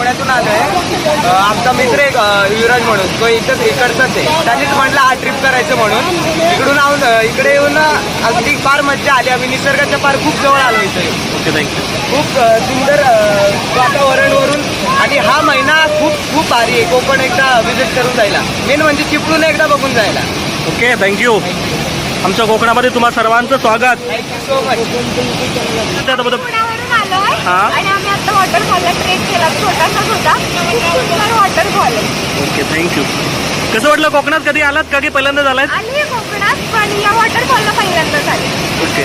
अ, आमचा मित्र एक युवराज म्हणून तो इथंच इकडचाच आहे. त्यांनीच म्हटलं हा ट्रिप करायचं म्हणून. इकडून आऊन इकडे येऊन अगदी फार मज्जा आली. आम्ही निसर्गाच्या फार खूप जवळ आलो इथे. ओके थँक्यू खूप सुंदर वातावरणवरून. आणि हा महिना खूप खूप भारी आहे. कोकण एकदा व्हिजिट करून जायला. मेन म्हणजे चिपळूण एकदा बघून जायला. ओके थँक्यू आमच्या कोकणामध्ये तुम्हा सर्वांचं स्वागत. थँक्यू सो मच हा. आणि आम्ही आता वॉटरफॉलला ट्रेक केला छोटासाच होता. खूप सुंदर वॉटरफॉल आहे ओके थँक्यू कसं वाटलं कोकणात? कधी आलात का की पहिल्यांदा झालाय आली कोकणात पण या वॉटरफॉलला पहिल्यांदा झाली. ओके